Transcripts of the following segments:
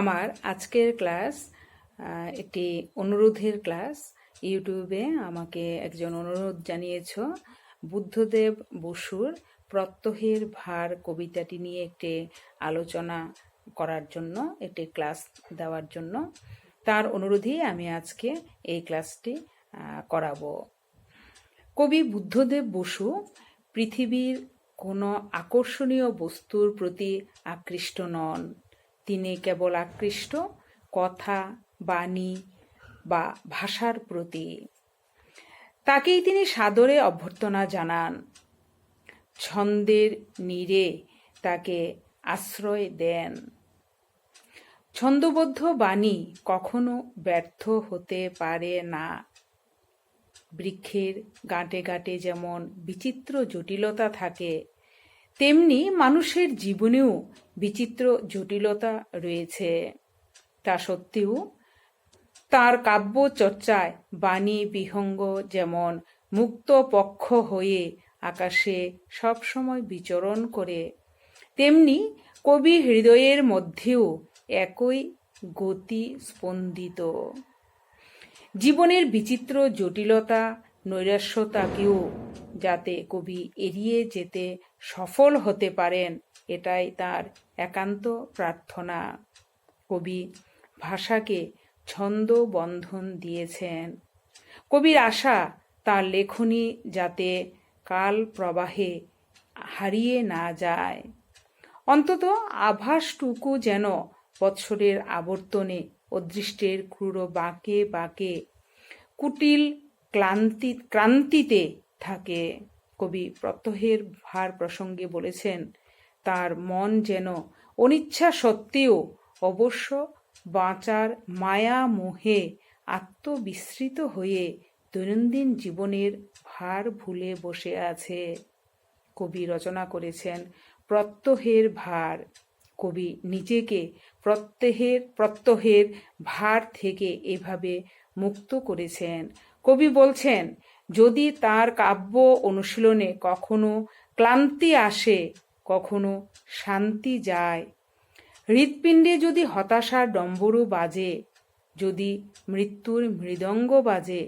আমার আজকের ক্লাস একটি অনুরোধের ক্লাস। ইউটিউবে আমাকে একজন অনুরোধ জানিয়েছ, বুদ্ধদেব বসুর প্রত্যহের ভার কবিতাটি নিয়ে একটি আলোচনা করার জন্য, একটি ক্লাস দেওয়ার জন্য। তার অনুরোধেই আমি আজকে এই ক্লাসটি করাবো। কবি বুদ্ধদেব বসু পৃথিবীর কোনো আকর্ষণীয় বস্তুর প্রতি আকৃষ্ট নন। তিনি কেবল আকৃষ্ট কথা, বাণী বা ভাষার প্রতি। তাকেই তিনি সাদরে অভ্যর্থনা জানান। ছন্দের নীরে তাকে আশ্রয় দেন। ছন্দবদ্ধ বাণী কখনো ব্যর্থ হতে পারে না। বৃক্ষের গাঁটে গাঁটে যেমন বিচিত্র জটিলতা থাকে তেমনি মানুষের জীবনেও বিচিত্র জটিলতা রয়েছে। তা সত্ত্বেও তার কাব্য চর্চায় বাণী, বিহঙ্গ যেমন মুক্ত পক্ষ হয়ে আকাশে সবসময় বিচরণ করে, তেমনি কবি হৃদয়ের মধ্যেও একই গতি স্পন্দিত। জীবনের বিচিত্র জটিলতা নৈরাস্যতাকেও যাতে কবি এড়িয়ে যেতে সফল হতে পারেন, এটাই তার একান্ত প্রার্থনা। কবি ভাষাকে ছন্দ বন্ধন দিয়েছেন। কবির আশা তার লেখনী যাতে কাল প্রবাহে হারিয়ে না যায়। অন্তত আভাসটুকু যেন বৎসরের আবর্তনে অদৃষ্টের ক্রূর বাঁকে বাঁকে কুটিল ক্লান্তি, ক্রান্তিতে থাকে। কবি প্রত্যহের ভার প্রসঙ্গে বলেছেন, তার মন যেন অনিচ্ছা সত্ত্বেও অবশ্য বাঁচার মায়া মোহে আত্মবিস্মৃত হয়ে দৈনন্দিন জীবনের ভার ভুলে বসে আছে। কবি রচনা করেছেন, প্রত্যহের ভার। কবি নিজেকে প্রত্যহের প্রত্যহের ভার থেকে এভাবে মুক্ত করেছেন। কবি বলছেন, যদি তার কাব্য অনুশীলনে কখনো ক্লান্তি আসে, কখনো শান্তি যায়। হৃৎপিণ্ডে যদি হতাশার ডম্বরু বাজে, যদি মৃত্যুর মৃদঙ্গ বাজে,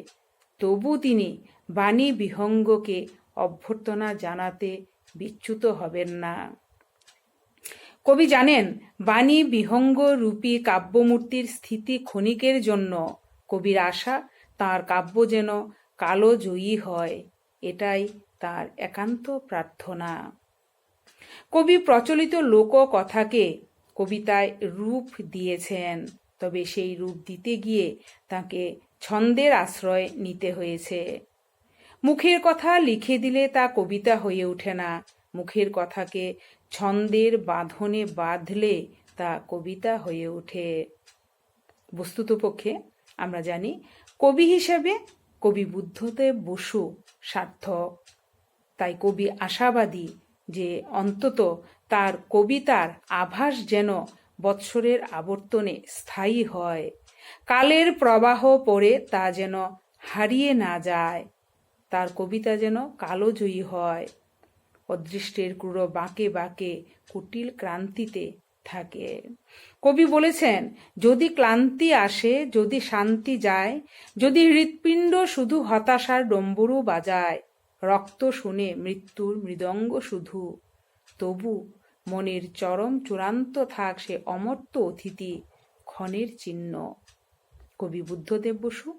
তবু তিনি বাণী বিহঙ্গকে অভ্যর্থনা জানাতে বিচ্যুত হবেন না। কবি জানেন, বাণী বিহঙ্গ রূপী কাব্যমূর্তির স্থিতি ক্ষণিকের জন্য কবির আশা তার কাব্য যেন কালো জয়ী হয়, এটাই তার একান্ত প্রার্থনা। কবি প্রচলিত লোক কথাকে কবিতায় রূপ দিয়েছেন, তবে সেই রূপ দিতে গিয়ে তাকে ছন্দের আশ্রয় নিতে হয়েছে। মুখের কথা লিখে দিলে তা কবিতা হয়ে ওঠে না, মুখের কথাকে ছন্দের বাঁধনে বাঁধলে তা কবিতা হয়ে ওঠে। বস্তুতপক্ষে আমরা জানি কবি হিসেবে কবি বুদ্ধদেব বসু সার্থক। তাই কবি আশাবাদী যে অন্তত তার কবিতার আভাস যেন বৎসরের আবর্তনে স্থায়ী হয়। কালের প্রবাহ পড়ে তা যেন হারিয়ে না যায়। তার কবিতা যেন কালোজয়ী হয়। অদৃষ্টের ক্রূর বাঁকে বাঁকে কুটিল ক্রান্তিতে থাকে। কবি বলেছেন, যদি ক্লান্তি আসে, যদি শান্তি যায়, যদি হৃৎপিণ্ড শুধু হতাশার ডম্বরু বাজায়, রক্ত শুনে মৃত্যুর মৃদঙ্গ শুধু, তবু মনের চরম চূড়ান্ত থাক সে অমর্ত্য অতিথি ক্ষণের চিহ্ন। কবি বুদ্ধদেব বসু,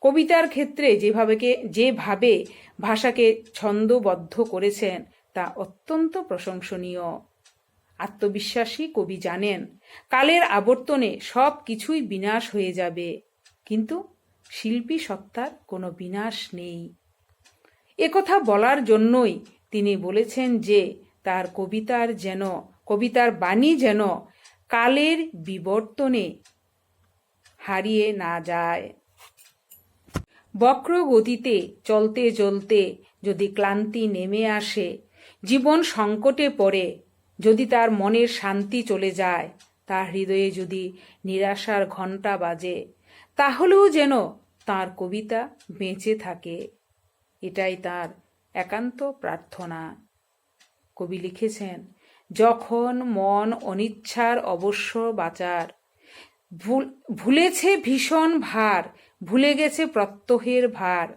কবিতার ক্ষেত্রে যেভাবে যেভাবে ভাষাকে ছন্দবদ্ধ করেছেন, তা অত্যন্ত প্রশংসনীয়। আত্মবিশ্বাসী কবি জানেন, কালের আবর্তনে সব কিছুই বিনাশ হয়ে যাবে। কিন্তু শিল্পী সত্তার কোনো বিনাশ নেই। একথা বলার জন্যই তিনি বলেছেন যে, তার কবিতার যেন, কবিতার বাণী যেন কালের বিবর্তনে হারিয়ে না যায়। বক্র গতিতে চলতে চলতে যদি ক্লান্তি নেমে আসে, জীবন সংকটে পড়ে যদি তার মনের শান্তি চলে যায়, তার হৃদয়ে যদি নিরাশার ঘণ্টা বাজে, তাহলেও যেন তার কবিতা বেঁচে থাকে। এটাই তার একান্ত প্রার্থনা। কবি লিখেছেন, যখন মন অনিচ্ছার অবশ্য বাঁচার, ভুল ভুলেছে ভীষণ ভার, ভুলে গেছে প্রত্যহের ভার।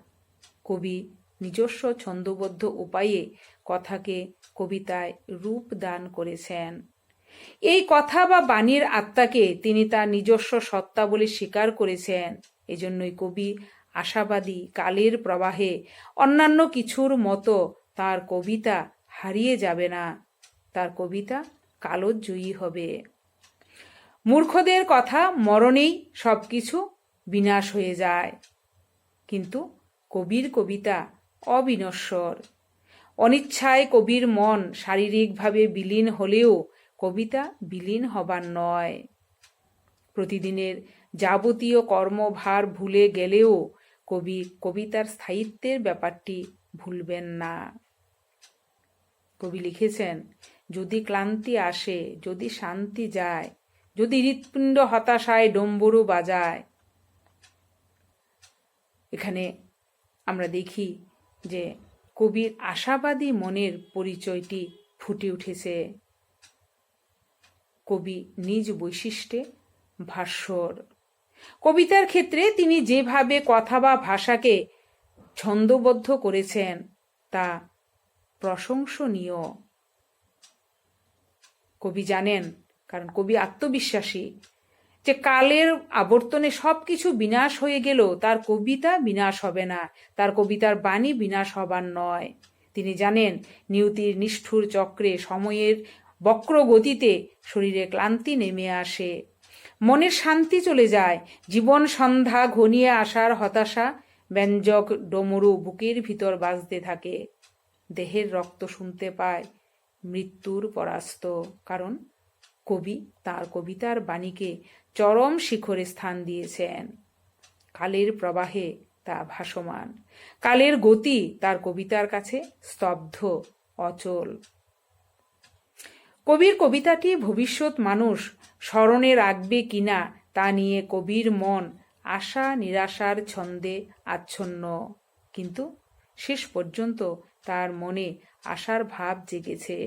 কবি নিজস্ব ছন্দবদ্ধ উপায়ে কথাকে কবিতায় রূপ দান করেছেন। এই কথা বা বাণীর আত্মাকে তিনি তার নিজস্ব সত্তা বলে স্বীকার করেছেন। এজন্যই কবি আশাবাদী কালের প্রবাহে অন্যান্য কিছুর মতো তার কবিতা হারিয়ে যাবে না। তার কবিতা কালোজয়ী হবে। মূর্খদের কথা মরণেই সবকিছু বিনাশ হয়ে যায়। কিন্তু কবির কবিতা অবিনশ্বর। অনিচ্ছায় কবির মন শারীরিকভাবে বিলীন হলেও কবিতা বিলীন হবার নয়। প্রতিদিনের যাবতীয় কর্মভার ভুলে গেলেও কবি কবিতার স্থায়িত্বের ব্যাপারটি ভুলবেন না। কবি লিখেছেন, যদি ক্লান্তি আসে, যদি শান্তি যায়, যদি হৃৎপিণ্ড হতাশায় ডম্বরু বাজায়। এখানে আমরা দেখি যে কবির আশাবাদী মনের পরিচয়টি ফুটে উঠেছে। কবি নিজ বৈশিষ্ট্যে ভাস্বর। কবিতার ক্ষেত্রে তিনি যেভাবে কথা বা ভাষাকে ছন্দবদ্ধ করেছেন, তা প্রশংসনীয়। কবি জানেন, কারণ কবি আত্মবিশ্বাসী। যে কালের আবর্তনে সব কিছু বিনাশ হয়ে গেল, তার কবিতা বিনাশ হবে না, তার কবিতার বাণী বিনাশ হবার নয়। তিনি জানেন, নিয়তির নিষ্ঠুর চক্রে সময়ের বক্র গতিতে শরীরে ক্লান্তি নেমে আসে। মনের শান্তি চলে যায়, জীবন সন্ধ্যা ঘনিয়ে আসার হতাশা ব্যঞ্জক ডমরু বুকের ভিতর বাজতে থাকে। দেহের রক্ত শুনতে পায়, মৃত্যুর পরাস্ত। কারণ কবি তার কবিতার বাণীকে চরম শিখরে স্থান দিয়েছেন। কালের প্রবাহে তা ভাসমান, কালের গতি তার কবিতার কাছে স্তব্ধ, অচল। কবির কবিতাটি ভবিষ্যৎ মানুষ স্মরণে রাখবে কিনা তা নিয়ে কবির মন আশা নিরাশার ছন্দে আচ্ছন্ন। কিন্তু শেষ পর্যন্ত তার মনে আশার ভাব জেগেছে।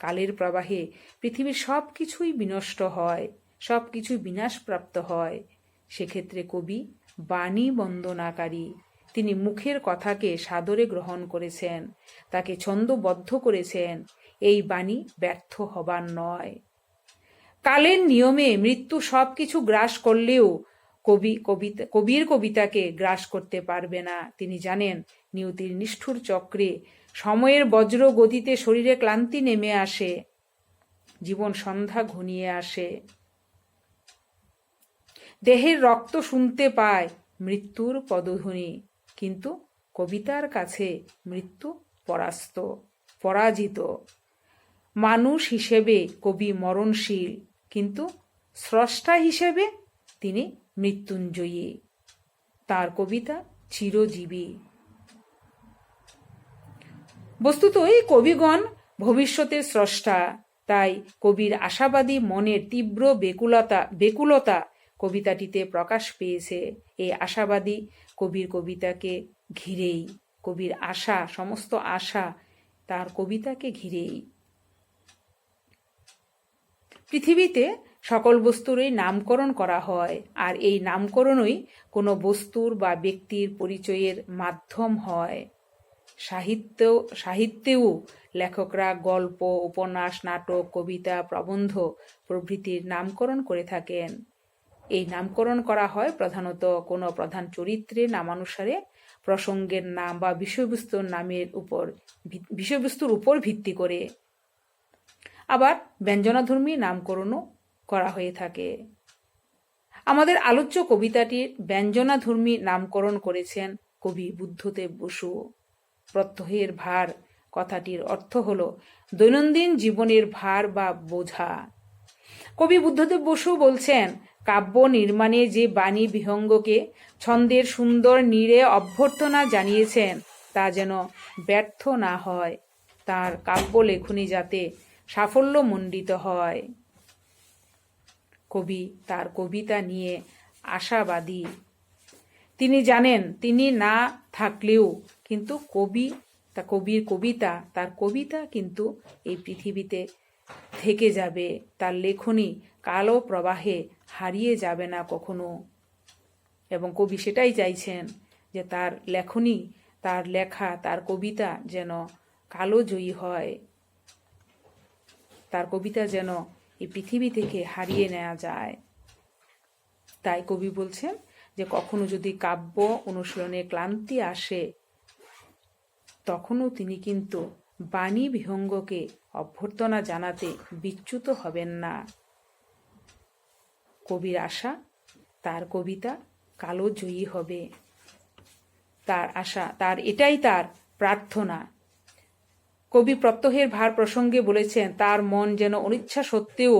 কালের প্রবাহে পৃথিবীর সব কিছুই বিনষ্ট হয় সব কিছুই বিনাশপ্রাপ্ত হয়। সেক্ষেত্রে কবি বাণী বন্দনাকারী। তিনি মুখের কথাকে সাদরে গ্রহণ করেছেন, তাকে ছন্দবদ্ধ করেছেন। এই বাণী ব্যর্থ হবার নয়। কালের নিয়মে মৃত্যু সব কিছু গ্রাস করলেও কবি কবিতা, কবির কবিতাকে গ্রাস করতে পারবে না। তিনি জানেন নিয়তির নিষ্ঠুর চক্রে সময়ের বজ্র গতিতে শরীরে ক্লান্তি নেমে আসে। জীবন সন্ধ্যা ঘনিয়ে আসে। দেহের রক্ত শুনতে পায় মৃত্যুর পদধ্বনি, কিন্তু কবিতার কাছে মৃত্যু পরাস্ত, পরাজিত। মানুষ হিসেবে কবি মরণশীল, কিন্তু স্রষ্টা হিসেবে তিনি মৃত্যুঞ্জয়ী। তার কবিতা চিরজীবী। বস্তুত এই কবিগণ ভবিষ্যতের স্রষ্টা। তাই কবির আশাবাদী মনের তীব্র বেকুলতা বেকুলতা কবিতাটিতে প্রকাশ পেয়েছে। এই আশাবাদী কবির কবিতাকে ঘিরেই, কবির আশা, সমস্ত আশা তার কবিতাকে ঘিরেই। পৃথিবীতে সকল বস্তুরই নামকরণ করা হয়, আর এই নামকরণই কোনো বস্তুর বা ব্যক্তির পরিচয়ের মাধ্যম হয়। সাহিত্য, সাহিত্যেও লেখকরা গল্প, উপন্যাস, নাটক, কবিতা, প্রবন্ধ প্রভৃতির নামকরণ করে থাকেন। এই নামকরণ করা হয় প্রধানত কোনো প্রধান চরিত্রের নামানুসারে, প্রসঙ্গের নাম বা বিষয়বস্তুর নামের উপর বিষয়বস্তুর উপর ভিত্তি করে। আবার ব্যঞ্জনাধর্মী নামকরণও করা হয়ে থাকে। আমাদের আলোচ্য কবিতাটির ব্যঞ্জনাধর্মী নামকরণ করেছেন কবি বুদ্ধদেব বসু। প্রত্যহের ভার, কথাটির অর্থ হল দৈনন্দিন জীবনের ভার বা বোঝা। কবি বুদ্ধদেব বসু বলছেন, কাব্য নির্মাণে যে বাণী বিহঙ্গকে ছন্দের সুন্দর নীড়ে অভ্যর্থনা জানিয়েছেন, তা যেন ব্যর্থ না হয়, তার কাব্য লেখনী যাতে সাফল্যমণ্ডিত হয়। কবি তার কবিতা নিয়ে আশাবাদী। তিনি জানেন, তিনি না থাকলেও কিন্তু কবি, তা কবির কবিতা, তার কবিতা কিন্তু এই পৃথিবীতে থেকে যাবে, তার লেখনী কালো প্রবাহে হারিয়ে যাবে না কখনো। এবং কবি সেটাই চাইছেন যে তার লেখনী, তার লেখা, তার কবিতা যেন কালো জয়ী হয়, তার কবিতা যেন এই পৃথিবী থেকে হারিয়ে নেওয়া যায়। তাই কবি বলছেন যে কখনো যদি কাব্য অনুশীলনে ক্লান্তি আসে তখনও তিনি কিন্তু বাণী বিহঙ্গকে অভ্যর্থনা জানাতে বিচ্যুত হবেন না। কবির আশা, তার কবিতা কালো জয়ী হবে। তার আশা, তার এটাই তার প্রার্থনা। কবি প্রত্যহের ভার প্রসঙ্গে বলেছেন, তার মন যেন অনিচ্ছা সত্ত্বেও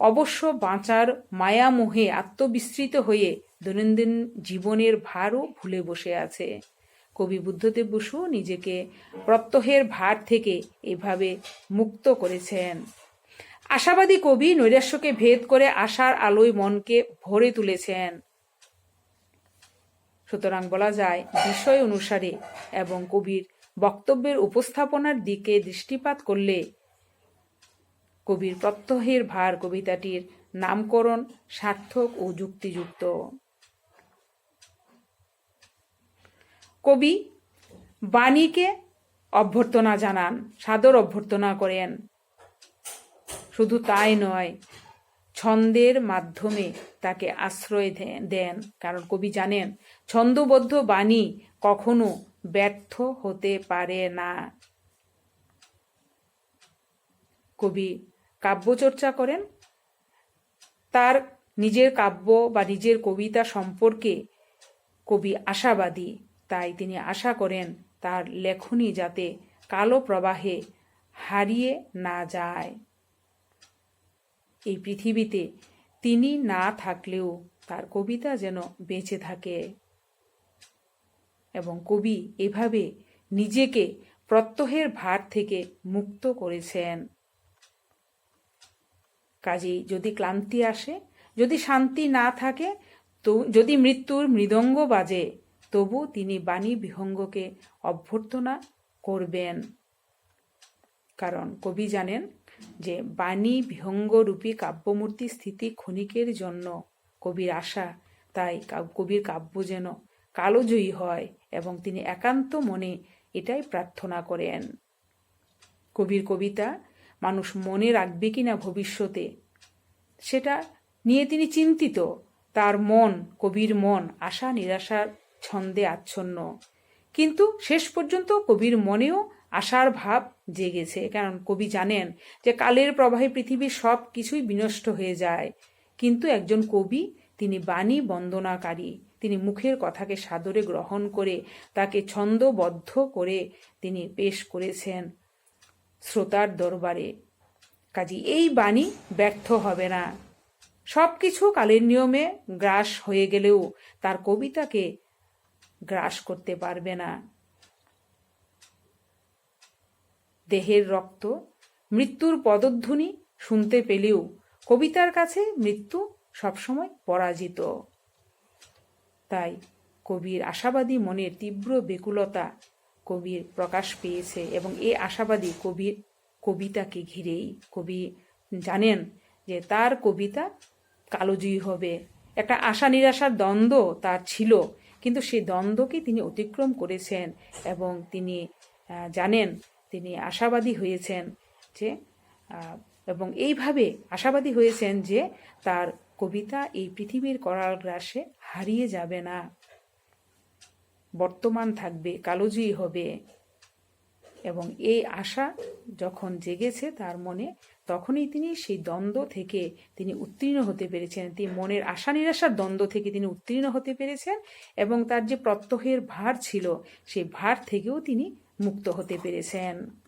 অবশ্য বাঁচার মায়ামোহে আত্মবিস্তৃত হয়ে দৈনন্দিন জীবনের ভারও ভুলে বসে আছে। কবি বুদ্ধদেব বসু নিজেকে প্রত্যহের ভার থেকে এভাবে মুক্ত করেছেন। আশাবাদী কবি নৈরাশ্যকে ভেদ করে আশার আলোয় মনকে ভরে তুলেছেন। সুতরাং বলা যায়, বিষয় অনুসারে এবং কবির বক্তব্যের উপস্থাপনার দিকে দৃষ্টিপাত করলে কবির প্রত্যহের ভার কবিতাটির নামকরণ সার্থক ও যুক্তিযুক্ত। কবি বাণীকে অভ্যর্থনা জানান, সাদর অভ্যর্থনা করেন। শুধু তাই নয়, ছন্দের মাধ্যমে তাকে আশ্রয় দেন। কারণ কবি জানেন, ছন্দবদ্ধ বাণী কখনো ব্যর্থ হতে পারে না। কবি কাব্যচর্চা করেন, তার নিজের কাব্য বা নিজের কবিতা সম্পর্কে কবি আশাবাদী। তাই তিনি আশা করেন তার লেখনী যাতে কালো প্রবাহে হারিয়ে না যায়। এই পৃথিবীতে তিনি না থাকলেও তার কবিতা যেন বেঁচে থাকে। এবং কবি এভাবে নিজেকে প্রত্যহের ভার থেকে মুক্ত করেছেন। কাজেই যদি ক্লান্তি আসে, যদি শান্তি না থাকে, তো যদি মৃত্যুর মৃদঙ্গ বাজে তবু তিনি বাণী বিহঙ্গকে অভ্যর্থনা করবেন। কারণ কবি জানেন যে বাণী বিহঙ্গরূপী কাব্যমূর্তি স্থিতি ক্ষণিকের জন্য কবির আশা, তাই কবির কাব্য যেন কালোজয়ী হয় এবং তিনি একান্ত মনে এটাই প্রার্থনা করেন। কবির কবিতা মানুষ মনে রাখবে কিনা ভবিষ্যতে, সেটা নিয়ে তিনি চিন্তিত। তার মন, কবির মন আশা নিরাশার ছন্দে আচ্ছন্ন। কিন্তু শেষ পর্যন্ত কবির মনেও আশার ভাব জেগেছে, কারণ কবি জানেন যে কালের প্রবাহে পৃথিবীর সব কিছুই বিনষ্ট হয়ে যায়। কিন্তু একজন কবি, তিনি বাণী বন্দনাকারী, তিনি মুখের কথাকে সাদরে গ্রহণ করে তাকে ছন্দবদ্ধ করে তিনি পেশ করেছেন শ্রোতার দরবারে। কাজী এই বাণী ব্যর্থ হবে না। সব কিছু কালের নিয়মে গ্রাস হয়ে গেলেও তার কবিতাকে গ্রাস করতে পারবে না। দেহের রক্ত মৃত্যুর পদধ্বনি শুনতে পেলেও কবিতার কাছে মৃত্যু সবসময় পরাজিত। তাই কবির আশাবাদী মনের তীব্র বেকুলতা কবির প্রকাশ পেয়েছে এবং এই আশাবাদী কবির কবিতাকে ঘিরেই কবি জানেন যে তার কবিতা কালোজয়ী হবে। একটা আশা নিরাশার দ্বন্দ্ব তার ছিল কিন্তু সেই দ্বন্দ্বকে তিনি অতিক্রম করেছেন এবং তিনি জানেন তিনি আশাবাদী হয়েছেন যে এবং এইভাবে আশাবাদী হয়েছেন যে তার কবিতা এই পৃথিবীর করার গ্রাসে হারিয়ে যাবে না। বর্তমান থাকবে, কালোজয়ী হবে। এবং এই আশা যখন জেগেছে তার মনে তখনই তিনি সেই দ্বন্দ্ব থেকে তিনি উত্তীর্ণ হতে পেরেছেন। তিনি মনের আশা নিরাশার দ্বন্দ্ব থেকে তিনি উত্তীর্ণ হতে পেরেছেন এবং তার যে প্রত্যহের ভার ছিল, সেই ভার থেকেও তিনি মুক্ত হতে পেরেছেন।